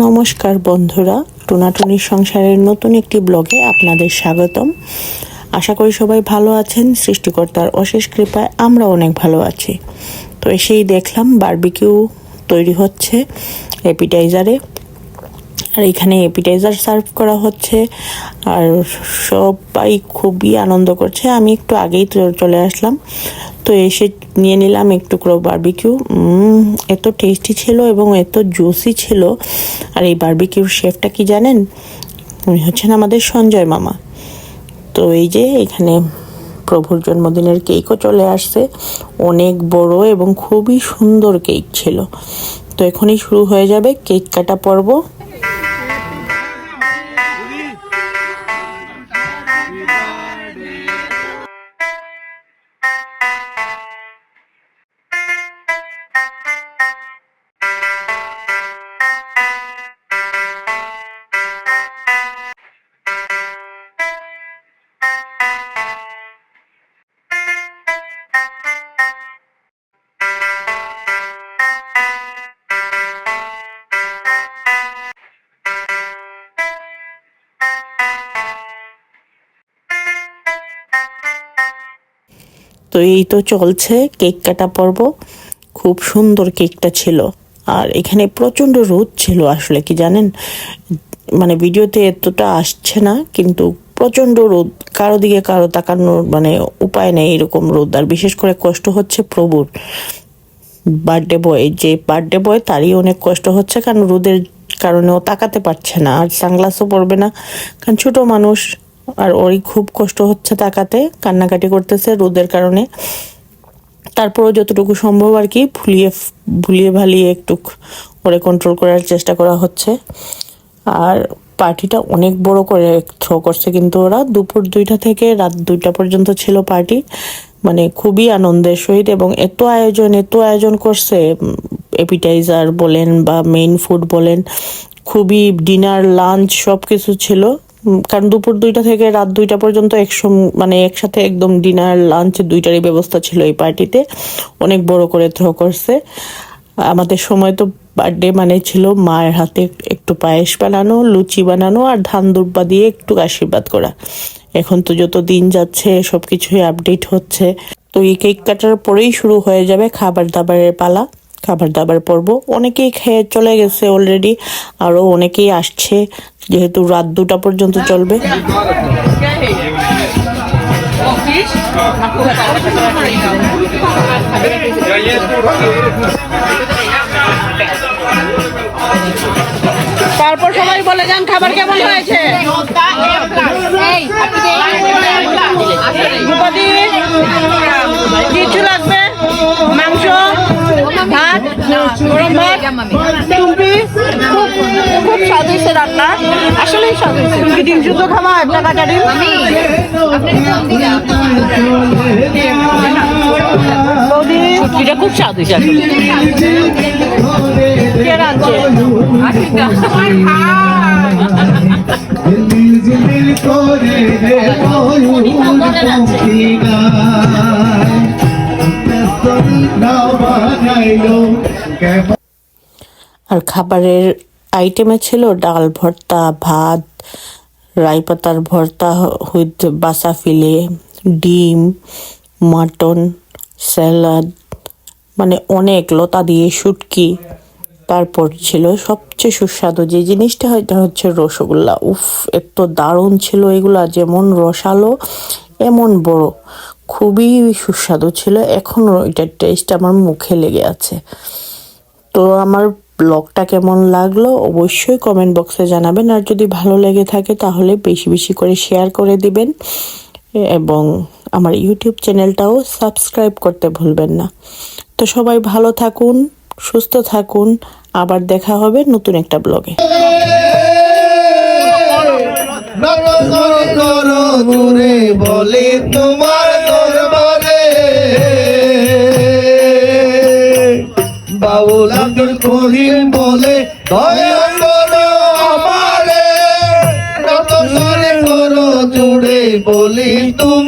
নমস্কার বন্ধুরা, টুনাটুনির সংসারের নতুন একটি ব্লগে আপনাদের স্বাগতম। আশা করি সবাই ভালো আছেন, সৃষ্টিকর্তার অশেষ কৃপায় আমরা অনেক ভালো আছি। তো এসেই দেখলাম বার্বিকিউ তৈরি হচ্ছে, অ্যাপিটাইজারে। আর এখানে অ্যাপিটাইজার সার্ভ করা হচ্ছে। আর সবাই খুবই আনন্দ করছে। আমি একটু আগেই চলে আসলাম। তো এসে নিয়ে নিলাম একটু করে বারবিকিউ এত টেস্টি ছিল এবং এত জুসি ছিল। আর এই বার্বিকিউর শেফটা কি জানেন? উনি হচ্ছেন আমাদের সঞ্জয় মামা। তো এই যে এখানে প্রভুর জন্মদিনের কেকও চলে আসছে। অনেক বড় এবং খুবই সুন্দর কেক ছিল। তো এখনই শুরু হয়ে যাবে কেক কাটা পর্ব। তো এই তো চলছে কেক কাটা পর্ব। খুব সুন্দর কেকটা ছিল। আর এখানে প্রচণ্ড রোদ ছিল আসলে, কি জানেন? মানে ভিডিওতে এতটা আসছে না, কিন্তু প্রচণ্ড রোদ, কারও দিকে কারও তাকানোর মানে উপায় নেই এরকম রোদ। আর বিশেষ করে কষ্ট হচ্ছে প্রভুর বার্থডে বয়, যে বার্থডে বয় তারই অনেক কষ্ট হচ্ছে, কারণ রোদের কারণে ও তাকাতে পারছে না। আর সানগ্লাসও পরবে না, কারণ ছোট মানুষ আর ওরই খুব কষ্ট হচ্ছে তাকাতে, কান্নাকাটি করতেছে রোদের কারণে। তারপরও যতটুকু সম্ভব আর কি ভুলিয়ে ভুলিয়ে ভালিয়ে একটু ওরে কন্ট্রোল করার চেষ্টা করা হচ্ছে। আর পার্টিটা অনেক বড় করে থ্রো করছে কিন্তু ওরা। দুপুর দুইটা থেকে রাত দুইটা পর্যন্ত ছিল পার্টি মানে খুবই আনন্দের সহিত এবং এত আয়োজন এত আয়োজন করছে এপিটাইজার বলেন বা মেইন ফুড বলেন, খুবই ডিনার লাঞ্চ সব কিছু ছিল। কারণ দুপুর দুইটা থেকে রাত দুইটা পর্যন্ত একসম মানে একসাথে একদম ডিনার, লাঞ্চ দুইটারই ব্যবস্থা ছিল এই পার্টিতে। অনেক বড় করে থ্রো করছে। আমাদের সময় তো বার্থডে মানে ছিল মায়ের হাতে একটু পায়েস বানানো, লুচি বানানো আর ধান দুব্বা দিয়ে একটু আশীর্বাদ করা। এখন তো যত দিন যাচ্ছে সব কিছুই আপডেট হচ্ছে। তো এই কেক কাটার পরেই শুরু হয়ে যাবে খাবার দাবারের পালা। খাবার দাবার পর্ব। অনেকেই খেয়ে চলে গেছে অলরেডি আরও অনেকেই আসছে যেহেতু রাত দুটা পর্যন্ত চলবে। তারপর সবাই বলে যান খাবার কেমন হয়েছে? খুব স্বাদ হয়েছে রান্না আসলেই স্বাদ হয়েছে তুমি ডিম শুদ্ধ খাওয়া একটা কাটা ডিম এটা খুব স্বাদ হয়েছে আসলে আর খাবারের আইটেমে ছিল ডাল ভর্তা, ভাত, রাই পাতার ভর্তা উইথ বাসা ফিলে, ডিম, মাটন স্যালাড মানে অনেক লতা দিয়ে শুটকি। তারপর ছিল সবচেয়ে সুস্বাদু যে জিনিসটা হয়তো হচ্ছে রসগোল্লা। উফ, এত দারুণ ছিল এগুলা, যেমন রসালো, এমন বড়। খুবই সুস্বাদু ছিল। এখনও এটার টেস্ট আমার মুখে লেগে আছে। তো আমার ব্লগটা কেমন লাগল অবশ্যই কমেন্ট বক্সে জানাবেন। আর যদি ভালো লেগে থাকে তাহলে বেশি বেশি করে শেয়ার করে দিবেন। এবং আমার ইউটিউব চ্যানেলটাও সাবস্ক্রাইব করতে ভুলবেন না। তো সবাই ভালো থাকুন, সুস্থ থাকুন। আবার দেখা হবে নতুন একটা ব্লগে বলে তোমার করিম বলে দয়া করো আমারে। কত সারে করো জুড়ে বলি তুমি